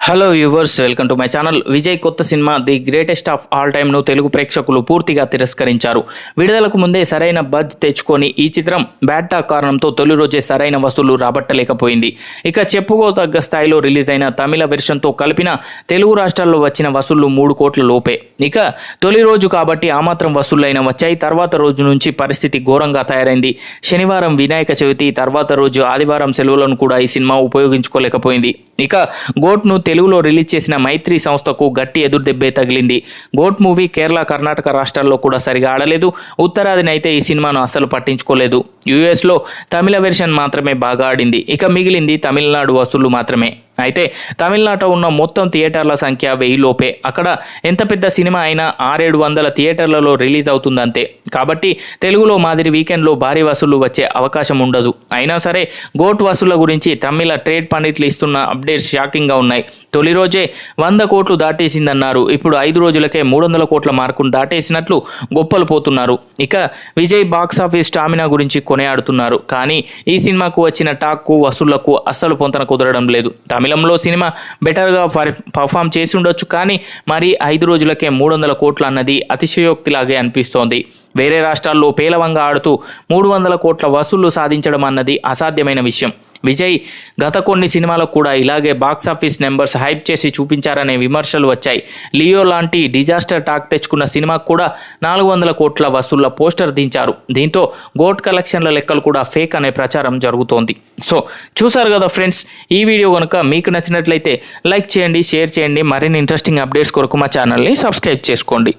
Hello viewers welcome to my channel Vijay కొత్త cinema the greatest of all టైమ్ను తెలుగు ప్రేక్షకులు పూర్తిగా తిరస్కరించారు. విడుదలకు ముందే సరైన బజ్ తెచ్చుకొని ఈ చిత్రం బ్యాడ్ టాక్ కారణంతో తొలి రోజే సరైన వసూలు రాబట్టలేకపోయింది. ఇక చెప్పుకోదగ్గ స్థాయిలో రిలీజ్ అయిన తమిళ వెర్షన్తో కలిపిన తెలుగు రాష్ట్రాల్లో వచ్చిన వసూళ్ళు మూడు కోట్ల లోపే. ఇక తొలి రోజు కాబట్టి ఆ మాత్రం వసూళ్ళైన వచ్చాయి. తర్వాత రోజు నుంచి పరిస్థితి ఘోరంగా తయారైంది. శనివారం వినాయక చవితి తర్వాత రోజు ఆదివారం సెలవులను కూడా ఈ సినిమా ఉపయోగించుకోలేకపోయింది. ఇక గోట్ను తెలుగులో రిలీజ్ చేసిన మైత్రి సంస్థకు గట్టి ఎదురుదెబ్బే తగిలింది. గోట్ మూవీ కేరళ కర్ణాటక రాష్ట్రాల్లో కూడా సరిగా ఆడలేదు. ఉత్తరాదిని అయితే ఈ సినిమాను అస్సలు పట్టించుకోలేదు. యుఎస్లో తమిళ వెర్షన్ మాత్రమే బాగా ఆడింది. ఇక మిగిలింది తమిళనాడు వసూళ్ళు మాత్రమే. అయితే తమిళనాట ఉన్న మొత్తం థియేటర్ల సంఖ్య వెయ్యి లోపే. అక్కడ ఎంత పెద్ద సినిమా అయినా ఆరేడు వందల థియేటర్లలో రిలీజ్ అవుతుందంతే. కాబట్టి తెలుగులో మాదిరి వీకెండ్లో భారీ వసూళ్ళు వచ్చే అవకాశం ఉండదు. అయినా సరే గోట్ వసూళ్ళ గురించి తమిళ ట్రేడ్ పండిట్లు ఇస్తున్న అప్డేట్స్ షాకింగ్గా ఉన్నాయి. తొలి రోజే వంద కోట్లు దాటేసిందన్నారు. ఇప్పుడు ఐదు రోజులకే మూడు వందల కోట్ల మార్కును దాటేసినట్లు గొప్పలు పోతున్నారు. ఇక విజయ్ బాక్స్ ఆఫీస్ స్టామినా గురించి కొనియాడుతున్నారు. కానీ ఈ సినిమాకు వచ్చిన టాక్కు వసూళ్ళకు అస్సలు పొంతన కుదరడం లేదు. తమిళ తమిళంలో సినిమా బెటర్గా పర్ పర్ఫామ్ చేసి ఉండొచ్చు. కానీ మరి ఐదు రోజులకే మూడు వందల కోట్లు అన్నది అతిశయోక్తిలాగే అనిపిస్తోంది. వేరే రాష్ట్రాల్లో పేలవంగా ఆడుతూ మూడు వందల కోట్ల వసూళ్ళు సాధించడం అన్నది అసాధ్యమైన విషయం. విజయ్ గత కొన్ని సినిమాలకు కూడా ఇలాగే బాక్సాఫీస్ నెంబర్స్ హైప్ చేసి చూపించారనే విమర్శలు వచ్చాయి. లియో లాంటి డిజాస్టర్ టాక్ తెచ్చుకున్న సినిమాకు కూడా నాలుగు వందల కోట్ల వసూళ్ళ పోస్టర్ దించారు. దీంతో గోట్ కలెక్షన్ల లెక్కలు కూడా ఫేక్ అనే ప్రచారం జరుగుతోంది. సో చూసారు కదా ఫ్రెండ్స్ ఈ వీడియో కనుక మీకు నచ్చినట్లయితే లైక్ చేయండి షేర్ చేయండి. మరిన్ని ఇంట్రెస్టింగ్ అప్డేట్స్ కొరకు మా ఛానల్ని సబ్స్క్రైబ్ చేసుకోండి.